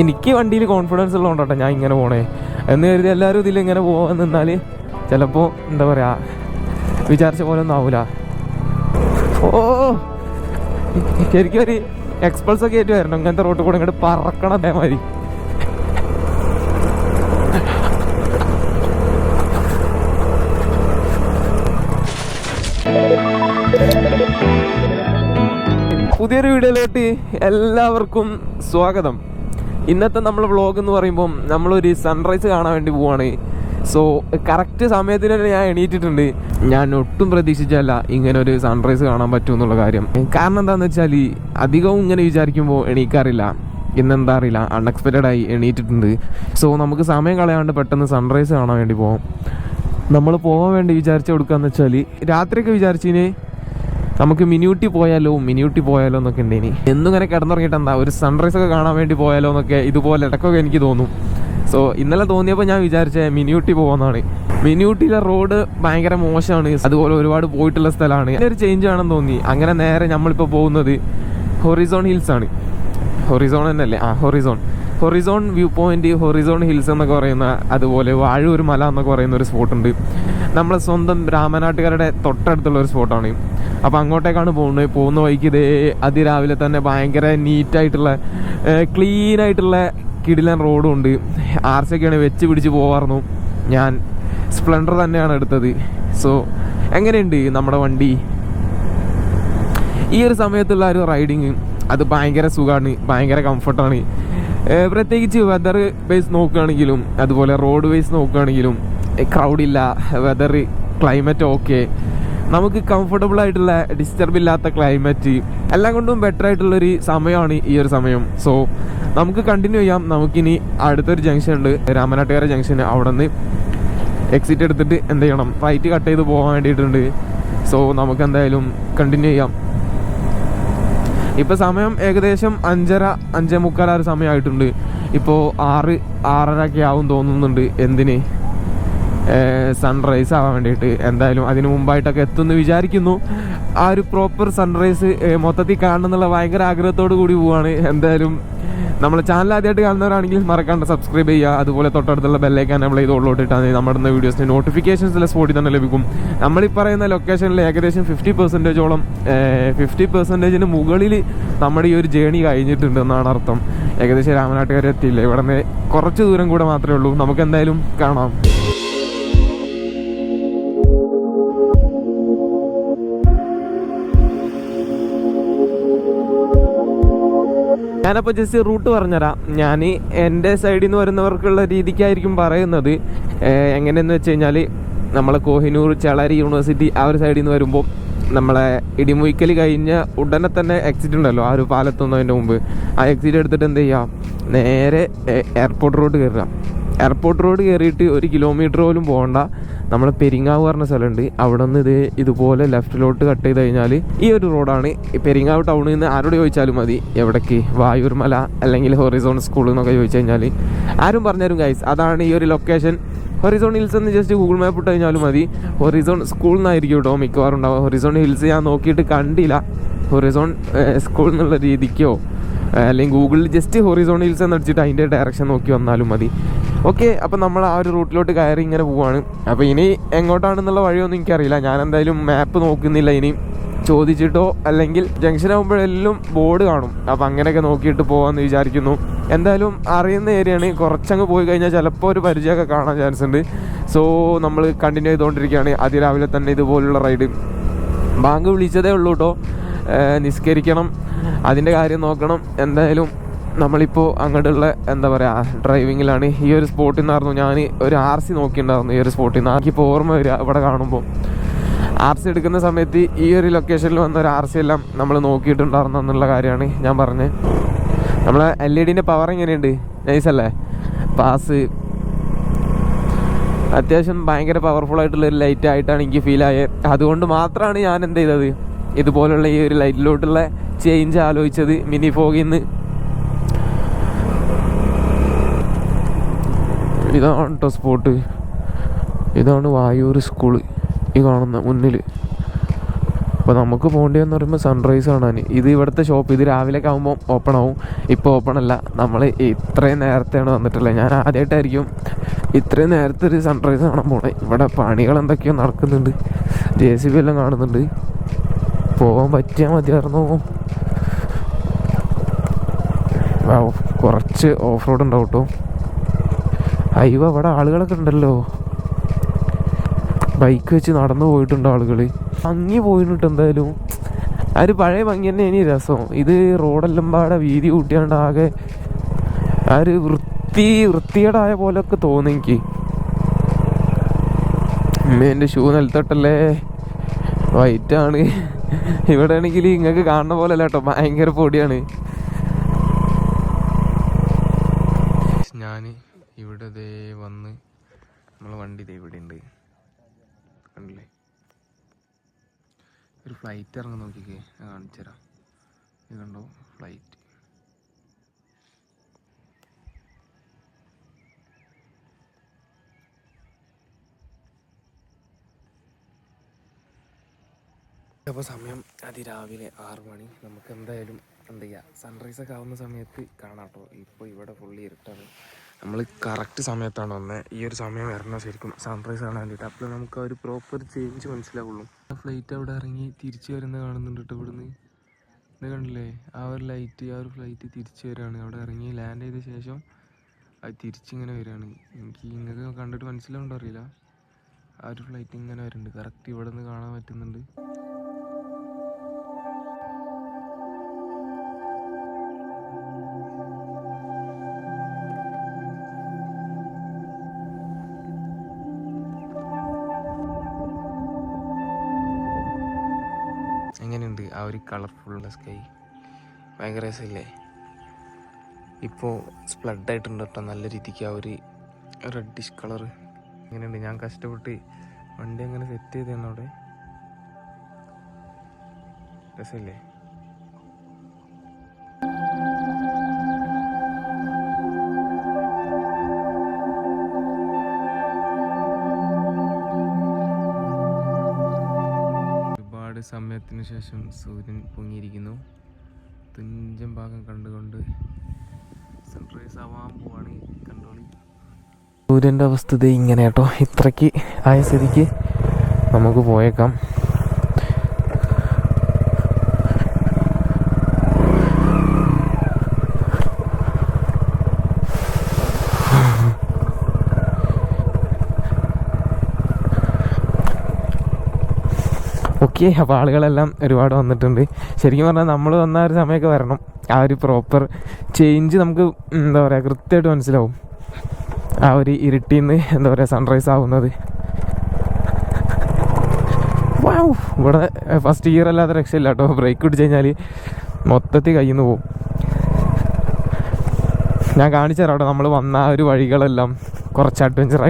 എനിക്ക് വണ്ടിയിൽ കോൺഫിഡൻസ് ഉള്ളതുകൊണ്ടോട്ടെ ഞാൻ ഇങ്ങനെ പോണേ. എന്ന് കരുതി എല്ലാവരും ഇതിൽ ഇങ്ങനെ പോകാൻ നിന്നാൽ ചിലപ്പോൾ എന്താ പറയുക വിചാരിച്ച പോലെ ഒന്നും ആവൂല. ഓ ശരിക്കും ഒരു എക്സ്പൾസ് ഒക്കെ ആയിട്ട് വരണം. ഇങ്ങനത്തെ റോട്ടിൽ കൂടെ ഇങ്ങോട്ട് പറക്കണം അതേമാതിരി. പുതിയൊരു വീഡിയോയിലോട്ട് എല്ലാവർക്കും സ്വാഗതം. ഇന്നത്തെ നമ്മൾ വ്ളോഗ് എന്ന് പറയുമ്പം നമ്മളൊരു സൺറൈസ് കാണാൻ വേണ്ടി പോവാണ്. സോ കറക്റ്റ് സമയത്തിന് തന്നെ ഞാൻ എണീറ്റിട്ടുണ്ട്. ഞാൻ ഒട്ടും പ്രതീക്ഷിച്ചല്ല ഇങ്ങനെ ഒരു സൺറൈസ് കാണാൻ പറ്റും എന്നുള്ള കാര്യം. കാരണം എന്താണെന്ന് വെച്ചാൽ അധികവും ഇങ്ങനെ വിചാരിക്കുമ്പോൾ എണീക്കാറില്ല. ഇന്നെന്താ അറിയില്ല. അൺഎക്സ്പെക്റ്റഡ് ആയി എണീറ്റിട്ടുണ്ട്. സോ നമുക്ക് സമയം കളയാണ്ട് പെട്ടെന്ന് സൺറൈസ് കാണാൻ വേണ്ടി പോകാം നമ്മൾ പോകാൻ വേണ്ടി വിചാരിച്ച എന്ന് വെച്ചാൽ രാത്രിയൊക്കെ വിചാരിച്ചിന് നമുക്ക് മിനിയൂട്ടി പോയാലോ മിനിയൂട്ടി പോയാലോ എന്നൊക്കെ ഉണ്ട് ഇനി. എന്നിങ്ങനെ കിടന്നുറങ്ങിയിട്ട് എന്താ ഒരു സൺറൈസ് ഒക്കെ കാണാൻ വേണ്ടി പോയാലോ എന്നൊക്കെ ഇതുപോലെ ഇടക്കൊക്കെ എനിക്ക് തോന്നും. സോ ഇന്നലെ തോന്നിയപ്പോൾ ഞാൻ വിചാരിച്ച മിനിയൂട്ടി പോകുന്നതാണ് മിനിയൂട്ടിയിലെ റോഡ് ഭയങ്കര മോശമാണ്. അതുപോലെ ഒരുപാട് പോയിട്ടുള്ള സ്ഥലമാണ്. ഒരു ചേഞ്ച് ആണെന്ന് തോന്നി. അങ്ങനെ നേരെ നമ്മളിപ്പോൾ പോകുന്നത് ഹൊറിസോൺ ഹിൽസ് ആണ്. ഹൊറിസോൺ തന്നെയല്ലേ? ആ horizon horizon view point horizon hills എന്നൊക്കെ പറയുന്ന അതുപോലെ വാഴൂർ മല എന്നൊക്കെ പറയുന്ന ഒരു സ്പോട്ടുണ്ട്. നമ്മളെ സ്വന്തം രാമനാട്ടുകാരുടെ തൊട്ടടുത്തുള്ള ഒരു സ്പോട്ടാണ്. അപ്പോൾ അങ്ങോട്ടേക്കാണ് പോകുന്നത്. പോകുന്ന വഴിക്ക് ഇതേ അതിരാവിലെ തന്നെ ഭയങ്കര നീറ്റായിട്ടുള്ള ക്ലീൻ ആയിട്ടുള്ള കിടിലൻ റോഡും ഉണ്ട്. ആർച്ചൊക്കെയാണ് വെച്ച് പിടിച്ച് പോകാറുന്നു ഞാൻ സ്പ്ലെൻഡർ തന്നെയാണ് എടുത്തത്. സോ എങ്ങനെയുണ്ട് നമ്മുടെ വണ്ടി? ഈ ഒരു സമയത്തുള്ള ഒരു റൈഡിങ് അത് ഭയങ്കര സുഖമാണ് ഭയങ്കര കംഫർട്ടാണ് പ്രത്യേകിച്ച് വെതർ ബേസ് നോക്കുകയാണെങ്കിലും അതുപോലെ റോഡ് ബേസ് നോക്കുകയാണെങ്കിലും ക്രൗഡില്ല വെതർ ക്ലൈമറ്റ് ഓക്കെ നമുക്ക് കംഫർട്ടബിൾ ആയിട്ടുള്ള ഡിസ്റ്റർബ് ഇല്ലാത്ത ക്ലൈമറ്റ് എല്ലാം കൊണ്ടും ബെറ്റർ ആയിട്ടുള്ളൊരു സമയമാണ് ഈ ഒരു സമയം. സോ നമുക്ക് കണ്ടിന്യൂ ചെയ്യാം. നമുക്കിനി അടുത്തൊരു ജംഗ്ഷൻ ഉണ്ട് രാമനാട്ടുകര ജംഗ്ഷൻ അവിടെ നിന്ന് എക്സിറ്റ് എടുത്തിട്ട് എന്ത് ചെയ്യണം? ഫ്ലൈറ്റ് കട്ട് ചെയ്ത് പോകാൻ വേണ്ടിയിട്ടുണ്ട്. സോ നമുക്ക് എന്തായാലും കണ്ടിന്യൂ ചെയ്യാം. ഇപ്പൊ സമയം ഏകദേശം അഞ്ചര അഞ്ചേ മുക്കാൽ ആ ഒരു സമയമായിട്ടുണ്ട് ഇപ്പോൾ ആറ് ആറര ഒക്കെ ആവും തോന്നുന്നുണ്ട് എന്തിന്? സൺറൈസ് ആവാൻ വേണ്ടിയിട്ട്. എന്തായാലും അതിന് മുമ്പായിട്ടൊക്കെ എത്തുമെന്ന് വിചാരിക്കുന്നു. ആ ഒരു പ്രോപ്പർ സൺറൈസ് മൊത്തത്തിൽ കാണണം എന്നുള്ള ഭയങ്കര ആഗ്രഹത്തോടു കൂടി പോവാണ്. എന്തായാലും നമ്മളെ ചാനൽ ആദ്യമായിട്ട് കാണുന്നവരാണെങ്കിൽ മറക്കാണ്ട് സബ്സ്ക്രൈബ് ചെയ്യുക. അതുപോലെ തൊട്ടടുത്തുള്ള ബെല്ലൈക്കാൻ നമ്മൾ ഇത് ഉള്ളോട്ടിട്ടാൽ നമ്മുടെ വീഡിയോസിന് നോട്ടിഫിക്കേഷൻസിലെ സ്പോട്ടിൽ തന്നെ ലഭിക്കും. നമ്മൾ ഈ പറയുന്ന ലൊക്കേഷനിൽ ഏകദേശം ഫിഫ്റ്റി പെർസെന്റേജോളം ഫിഫ്റ്റി പെർസെന്റേജിന് മുകളിൽ നമ്മുടെ ഈ ഒരു ജേണി കഴിഞ്ഞിട്ടുണ്ട് എന്നാണ് അർത്ഥം. ഏകദേശം രാമനാട്ടുകാരെ എത്തിയില്ല? ഇവിടെ നിന്ന് കുറച്ച് ദൂരം കൂടെ മാത്രമേ ഉള്ളൂ. നമുക്ക് എന്തായാലും കാണാം. ഞാനപ്പോൾ ജസ്റ്റ് റൂട്ട് പറഞ്ഞുതരാം ഞാൻ എന്റെ സൈഡിൽ നിന്ന് വരുന്നവർക്കുള്ള രീതിക്കായിരിക്കും പറയുന്നത്. എങ്ങനെയെന്ന് വെച്ച് കഴിഞ്ഞാൽ നമ്മൾ കോഹിനൂർ ചേളാരി യൂണിവേഴ്സിറ്റി ആ ഒരു സൈഡിൽ നിന്ന് വരുമ്പോൾ നമ്മളെ ഇടിമുയിക്കൽ കഴിഞ്ഞ ഉടനെ തന്നെ എക്സിറ്റ് ഉണ്ടല്ലോ. ആ ഒരു പാലത്തുന്നതിന്റെ മുമ്പ്. ആ എക്സിറ്റ് എടുത്തിട്ട് എന്ത് ചെയ്യാം? നേരെ എയർപോർട്ട് റോഡ് കയറുക എയർപോർട്ട് റോഡ് കയറിയിട്ട് ഒരു കിലോമീറ്റർ പോലും പോകണ്ട. നമ്മൾ പെരിങ്ങാവ് പറഞ്ഞ സ്ഥലമുണ്ട്. അവിടെ നിന്ന് ഇത് ഇതുപോലെ ലെഫ്റ്റിലോട്ട് കട്ട് ചെയ്ത് കഴിഞ്ഞാൽ ഈ ഒരു റോഡാണ് പെരിങ്ങാവ് ടൗണിൽ നിന്ന് ആരോട് ചോദിച്ചാലും മതി. എവിടേക്ക്? വായൂർമല അല്ലെങ്കിൽ ഹൊറിസോൺ സ്കൂൾ എന്നൊക്കെ ചോദിച്ചു കഴിഞ്ഞാൽ ആരും പറഞ്ഞുതരും ഗൈസ് അതാണ് ഈ ഒരു ലൊക്കേഷൻ ഹൊറിസോൺ ഹിൽസ് എന്ന് ജസ്റ്റ് ഗൂഗിൾ മാപ്പ് ഇട്ട് കഴിഞ്ഞാലും മതി. ഹൊറിസോൺ സ്കൂൾ എന്നായിരിക്കും കേട്ടോ മിക്കവാറും ഉണ്ടാവുക. ഹൊറിസോൺ ഹിൽസ് ഞാൻ നോക്കിയിട്ട് കണ്ടില്ല. ഹൊറിസോൺ സ്കൂൾ എന്നുള്ള രീതിക്കോ? അല്ലെങ്കിൽ ഗൂഗിളിൽ ജസ്റ്റ് ഹൊറിസോൺ ഹിൽസ് എന്ന് അടിച്ചിട്ട് അതിന്റെ ഡയറക്ഷൻ നോക്കി വന്നാലും മതി. ഓക്കെ അപ്പം നമ്മൾ ആ ഒരു റൂട്ടിലോട്ട് കയറി ഇങ്ങനെ പോവാണ്. അപ്പോൾ ഇനി എങ്ങോട്ടാണെന്നുള്ള വഴിയൊന്നും എനിക്കറിയില്ല. ഞാൻ എന്തായാലും മാപ്പ് നോക്കുന്നില്ല ഇനി. ചോദിച്ചിട്ടോ അല്ലെങ്കിൽ ജംഗ്ഷൻ ആകുമ്പോഴെല്ലാം ബോർഡ് കാണും. അപ്പം അങ്ങനെയൊക്കെ നോക്കിയിട്ട് പോകാമെന്ന് വിചാരിക്കുന്നു. എന്തായാലും അറിയുന്ന ഏരിയയാണ് കുറച്ചങ്ങ് പോയി കഴിഞ്ഞാൽ ചിലപ്പോൾ ഒരു പരിചയമൊക്കെ കാണാൻ ചാൻസ് ഉണ്ട്. സോ നമ്മൾ കണ്ടിന്യൂ ചെയ്തുകൊണ്ടിരിക്കുകയാണ് അതിരാവിലെ തന്നെ ഇതുപോലുള്ള റൈഡ് ബാങ്ക് വിളിച്ചതേ ഉള്ളൂ കേട്ടോ നിസ്കരിക്കണം. അതിന്റെ കാര്യം നോക്കണം. എന്തായാലും നമ്മളിപ്പോൾ അങ്ങോട്ടുള്ള എന്താ പറയുക ഡ്രൈവിങ്ങിലാണ് ഈ ഒരു സ്പോട്ടിൽ നിന്നായിരുന്നു ഞാൻ ഒരു ആർ സി നോക്കിയിട്ടുണ്ടായിരുന്നു ഈ ഒരു സ്പോട്ടിൽ നിന്ന് എനിക്കിപ്പോൾ ഓർമ്മ വരിക ഇവിടെ കാണുമ്പോൾ ആർ സി എടുക്കുന്ന സമയത്ത് ഈ ഒരു ലൊക്കേഷനിൽ വന്ന ഒരു ആർ സി എല്ലാം നമ്മൾ നോക്കിയിട്ടുണ്ടായിരുന്നു എന്നുള്ള കാര്യമാണ് ഞാൻ പറഞ്ഞത് നമ്മളെ എൽ ഇ ഡിന്റെ പവർ എങ്ങനെയുണ്ട്? നൈസല്ലേ പാസ് അത്യാവശ്യം ഭയങ്കര പവർഫുൾ ആയിട്ടുള്ള ഒരു ലൈറ്റ് ആയിട്ടാണ് എനിക്ക് ഫീൽ ആയത് അതുകൊണ്ട് മാത്രമാണ് ഞാൻ എന്ത് ചെയ്തത്? ഇതുപോലുള്ള ഈ ഒരു ലൈറ്റിലോട്ടുള്ള ചേഞ്ച് ആലോചിച്ചത് മിനി ഫോഗിൽ നിന്ന് ഇതാണ് കേട്ടോ സ്പോട്ട്. ഇതാണ് വായൂർ സ്കൂൾ ഈ കാണുന്ന മുന്നിൽ അപ്പോൾ നമുക്ക് പോകേണ്ടതെന്ന് പറയുമ്പോൾ സൺറൈസ് കാണാൻ ഇത് ഇവിടുത്തെ ഷോപ്പ് ഇത് രാവിലെ രാവിലെയൊക്കെ ആകുമ്പോൾ ഓപ്പൺ ആവും. ഇപ്പോൾ ഓപ്പൺ അല്ല. നമ്മൾ ഇത്രയും നേരത്തെയാണ് വന്നിട്ടുള്ളത്. ഞാൻ ആദ്യമായിട്ടായിരിക്കും ഇത്രയും നേരത്തെ ഒരു സൺറൈസ് കാണാൻ പോണേ. ഇവിടെ പണികൾ എന്തൊക്കെയോ നടക്കുന്നുണ്ട്. ജെ സി ബി എല്ലാം കാണുന്നുണ്ട്. പോകാൻ പറ്റിയാൽ മതിയായിരുന്നു. കുറച്ച് ഓഫ് റോഡ് ഉണ്ടാവും കേട്ടോ അയ്യോ അവിടെ ആളുകളൊക്കെ ഉണ്ടല്ലോ. ബൈക്ക് വെച്ച് നടന്നു പോയിട്ടുണ്ട് ആളുകൾ ഭംഗി പോയിട്ട് എന്തായാലും. ആ ഒരു പഴയ ഭംഗി തന്നെ ഇനി രസം. ഇത് റോഡെല്ലാം പാടെ വീതി കൂട്ടിയാണ്ട് ആകെ ആ ഒരു വൃത്തി വൃത്തികേടായ പോലെയൊക്കെ തോന്നി എനിക്ക്. എന്റെ ഷൂ നിലത്തോട്ടല്ലേ? വൈറ്റാണ് ഇവിടെ ആണെങ്കിൽ ഇങ്ങക്ക് കാണുന്ന പോലെ അല്ല കേട്ടോ ഭയങ്കര പൊടിയാണ്. ഞാൻ ഇവിടെ ദേ വന്ന് നമ്മളെ വണ്ടി ദേ ഇവിടെ ഉണ്ട് കണ്ടില്ലേ? ഒരു ഫ്ലൈറ്റ് ഇറങ്ങി നോക്കിക്കേ ഞാൻ കാണിച്ചു തരാം ഇത് കണ്ടോ? ഫ്ലൈറ്റ് അപ്പോൾ സമയം അതിരാവിലെ ആറ് മണി. നമുക്ക് എന്തായാലും എന്ത് ചെയ്യുക സൺറൈസ് ഒക്കെ ആവുന്ന സമയത്ത് കാണാം കേട്ടോ. ഇപ്പോൾ ഇവിടെ ഫുള്ളി ഇരുട്ടാണ്. നമ്മൾ കറക്റ്റ് സമയത്താണ് വന്നത് ഈ ഒരു സമയം വരണം ശരിക്കും? സൺറൈസ് കാണാൻ വേണ്ടിയിട്ട്. അപ്പോൾ നമുക്ക് ഒരു പ്രോപ്പർ ചേഞ്ച് മനസ്സിലാവുള്ളൂ. ഫ്ലൈറ്റ് അവിടെ ഇറങ്ങി തിരിച്ചു വരുന്നത് കാണുന്നുണ്ട് കേട്ടോ ഇവിടുന്ന്. ഇത് കണ്ടില്ലേ? ആ ഒരു ലൈറ്റ് ആ ഒരു ഫ്ലൈറ്റ് തിരിച്ചു വരികയാണ് അവിടെ ഇറങ്ങി ലാൻഡ് ചെയ്ത ശേഷം അത് തിരിച്ചിങ്ങനെ വരികയാണ് എനിക്ക് ഇങ്ങനെ കണ്ടിട്ട് മനസ്സിലാവുണ്ടോ അറിയില്ല. ആ ഒരു ഫ്ലൈറ്റ് ഇങ്ങനെ വരുന്നുണ്ട്. കറക്റ്റ് ഇവിടെ നിന്ന് കാണാൻ പറ്റുന്നുണ്ട്. എങ്ങനെയുണ്ട് ആ ഒരു കളർഫുള്ള സ്കൈ ഭയങ്കര രസമില്ലേ? ഇപ്പോൾ സ്പ്ലഡ് ആയിട്ടുണ്ട് കേട്ടോ നല്ല രീതിക്ക് ആ ഒരു റെഡിഷ് കളർ എങ്ങനെയുണ്ട്? ഞാൻ കഷ്ടപ്പെട്ട് വണ്ടി അങ്ങനെ സെറ്റ് ചെയ്തതാണ് അവിടെ? രസമില്ലേ? സമയത്തിന് ശേഷം സൂര്യൻ പൊങ്ങിയിരിക്കുന്നു. തുഞ്ചൻ ഭാഗം കണ്ടുകൊണ്ട് സൺറൈസ് ആവാൻ പോവാണ് കണ്ടോളി. സൂര്യന്റെ അവസ്ഥ ഇങ്ങനെ കേട്ടോ ഇത്രയ്ക്ക് ആയ സ്ഥിതിക്ക് നമുക്ക് പോയേക്കാം. ഓക്കെ അപ്പോൾ ആളുകളെല്ലാം ഒരുപാട് വന്നിട്ടുണ്ട്. ശരിക്കും പറഞ്ഞാൽ നമ്മൾ വന്ന ഒരു സമയമൊക്കെ വരണം. ആ ഒരു പ്രോപ്പർ ചേഞ്ച് നമുക്ക് എന്താ പറയുക കൃത്യമായിട്ട് മനസ്സിലാവും. ആ ഒരു ഇരുട്ടിൽ നിന്ന് എന്താ പറയുക സൺറൈസ് ആവുന്നത്! ഇവിടെ ഫസ്റ്റ് ഇയർ അല്ലാതെ രക്ഷയില്ല കേട്ടോ. ബ്രേക്ക് പിടിച്ച് കഴിഞ്ഞാൽ മൊത്തത്തിൽ കയ്യിൽ നിന്ന് പോവും. ഞാൻ കാണിച്ചു തരാം കേട്ടോ നമ്മൾ വന്ന ആ ഒരു വഴികളെല്ലാം. കുറച്ച് അഡ്വഞ്ചർ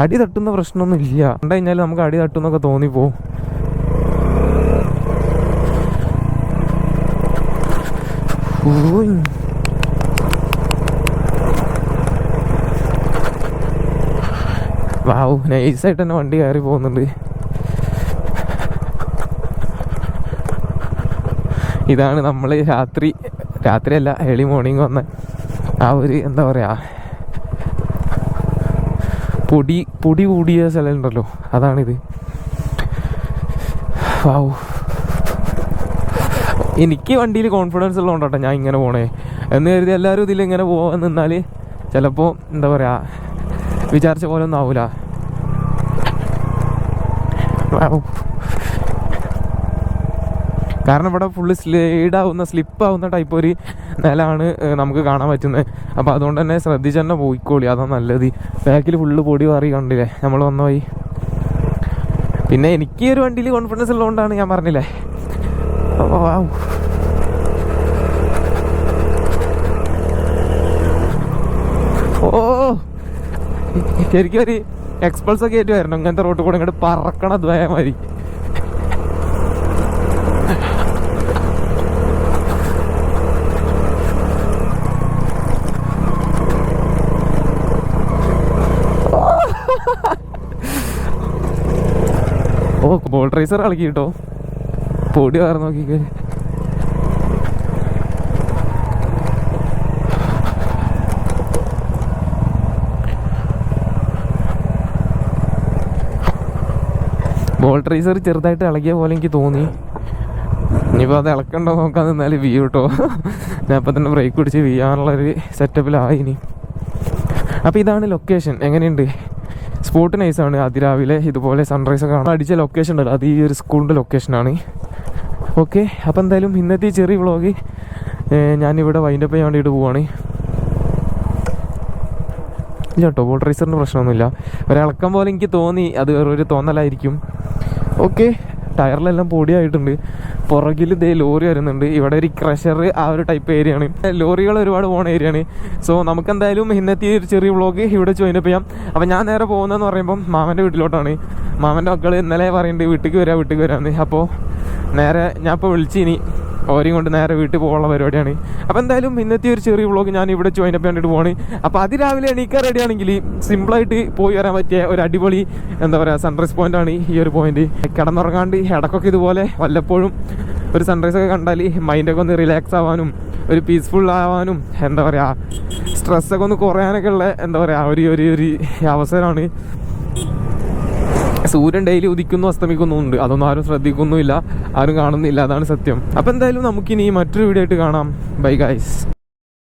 അടി തട്ടുന്ന പ്രശ്നമൊന്നും ഇല്ല. കണ്ടു കഴിഞ്ഞാൽ നമുക്ക് അടി തട്ടുന്നൊക്കെ തോന്നിപ്പോവും. വാവ് നൈസായിട്ട് തന്നെ വണ്ടി കയറി പോകുന്നുണ്ട്. ഇതാണ് നമ്മൾ രാത്രി രാത്രിയല്ല ഏർലി മോർണിംഗ് വന്ന ആ ഒരു എന്താ പറയാ പൊടി പൊടി കൂടിയ സിലിണ്ടറല്ലോ അതാണിത്. വാവു എനിക്ക് വണ്ടിയിൽ കോൺഫിഡൻസ് ഉള്ളതുകൊണ്ടാട്ടോ ഞാൻ ഇങ്ങനെ പോണേ. എന്ന് കരുതി എല്ലാവരും ഇതിൽ ഇങ്ങനെ പോകാൻ നിന്നാൽ ചിലപ്പോൾ എന്താ പറയുക വിചാരിച്ച പോലെ ഒന്നും ആവൂല. വാവ്. കാരണം ഇവിടെ ഫുള്ള് സ്ലൈഡ് ആവുന്ന സ്ലിപ്പ് ആവുന്ന ടൈപ്പ് ഒരു നിലമാണ് നമുക്ക് കാണാൻ പറ്റുന്നത്. അപ്പോൾ അതുകൊണ്ട് തന്നെ ശ്രദ്ധിച്ച് തന്നെ പോയിക്കോളി. അതാണ് നല്ലത്. ബാക്കിൽ ഫുള്ള് പൊടി മാറി കണ്ടില്ലേ? നമ്മൾ വന്ന പോയി പിന്നെ എനിക്ക് ഈ ഒരു വണ്ടിയിൽ കോൺഫിഡൻസ് ഉള്ളതുകൊണ്ടാണ് ഞാൻ പറഞ്ഞില്ലേ? അപ്പോൾ. ഓ ശരിക്കും ഒരു എക്സ്പൾസ് ഒക്കെ ആയിട്ട് വരണം. ഇങ്ങനത്തെ റോട്ടിൽ കൂടെ ഇങ്ങോട്ട് പറക്കണ ദ്വയ ബോൾ റേസർ കളിക്കി കേട്ടോ പൊടി വേറെ നോക്കിക്കേ. ബോൾ ട്രേസർ ചെറുതായിട്ട് ഇളകിയ പോലെ എനിക്ക് തോന്നി. ഇനിയിപ്പോൾ അത് ഇളക്കണ്ടോ നോക്കാൻ നിന്നാൽ വീ കേട്ടോ ഞാൻ അപ്പം തന്നെ ബ്രേക്ക് പിടിച്ച് വീയാനുള്ളൊരു സെറ്റപ്പിലായി ഇനി. അപ്പോൾ ഇതാണ് ലൊക്കേഷൻ എങ്ങനെയുണ്ട്? സ്പോട്ട് നൈസാണ് അതിരാവിലെ ഇതുപോലെ സൺറൈസ് കാണാൻ അടിച്ച ലൊക്കേഷൻ ഉണ്ടല്ലോ. അത് ഈ ഒരു സ്കൂളിന്റെ ലൊക്കേഷനാണ് ഓക്കെ അപ്പോൾ എന്തായാലും ഇന്നത്തെ ചെറിയ വ്ളോഗ് ഞാനിവിടെ വൈൻഡപ്പ് ചെയ്യാൻ വേണ്ടിയിട്ട് പോവാണ്. ഇല്ല കേട്ടോ ബോൾ റൈസറിന് പ്രശ്നമൊന്നുമില്ല. ഒരിളക്കം പോലെ എനിക്ക് തോന്നി. അത് വേറൊരു തോന്നലായിരിക്കും. ഓക്കെ ടയറിലെല്ലാം പൊടിയായിട്ടുണ്ട്. പുറകിൽ ഇതേ ലോറി വരുന്നുണ്ട്. ഇവിടെ ഒരു ക്രഷർ ആ ഒരു ടൈപ്പ് ഏരിയ ആണ്. ലോറികൾ ഒരുപാട് പോകുന്ന ഏരിയ ആണ്. സോ നമുക്ക് എന്തായാലും ഇന്നത്തെ ഒരു ചെറിയ വ്ളോഗ് ഇവിടെ ജോയിനപ്പ് ചെയ്യാം. അപ്പം ഞാൻ നേരെ പോകുന്നതെന്ന് പറയുമ്പം മാമന്റെ വീട്ടിലോട്ടാണ്. മാമന്റെ മക്കൾ ഇന്നലെ പറയുന്നുണ്ട് വീട്ടിലേക്ക് വരാം വീട്ടിലേക്ക് വരാമെന്ന് അപ്പോൾ നേരെ ഞാൻ ഇപ്പോൾ വിളിച്ചിനി. ഓരെയും കൊണ്ട് നേരെ വീട്ടിൽ പോകാനുള്ള പരിപാടിയാണ്. അപ്പോൾ എന്തായാലും ഇന്നത്തെ ഒരു ചെറിയ വ്ളോഗ് ഞാൻ ഇവിടെ ജോയിൻ അപ്പ് കണ്ടിട്ട് പോവാണ്. അപ്പോൾ അതിരാവിലെ എണീക്കാൻ റെഡി ആണെങ്കിൽ സിമ്പിളായിട്ട് പോയി വരാൻ പറ്റിയ ഒരു അടിപൊളി എന്താ പറയുക സൺറൈസ് പോയിന്റ് ആണ് ഈ ഒരു പോയിന്റ് കിടന്നുറങ്ങാണ്ട് ഇടക്കൊക്കെ ഇതുപോലെ വല്ലപ്പോഴും ഒരു സൺറൈസ് ഒക്കെ കണ്ടാൽ മൈൻഡൊക്കെ ഒന്ന് റിലാക്സ് ആവാനും ഒരു പീസ്ഫുൾ ആവാനും എന്താ പറയുക സ്ട്രെസ്സൊക്കെ ഒന്ന് കുറയാനൊക്കെ ഉള്ള എന്താ പറയുക ഒരു ഒരു അവസരമാണ്. സൂര്യൻ ഡെയിലി ഉദിക്കുന്നു അസ്തമിക്കുന്നു ഉണ്ട്. അതൊന്നും ആരും ശ്രദ്ധിക്കുന്നുമില്ല ആരും കാണുന്നില്ല അതാണ് സത്യം. അപ്പം എന്തായാലും നമുക്കിനി മറ്റൊരു വീഡിയോ ആയിട്ട് കാണാം. Bye guys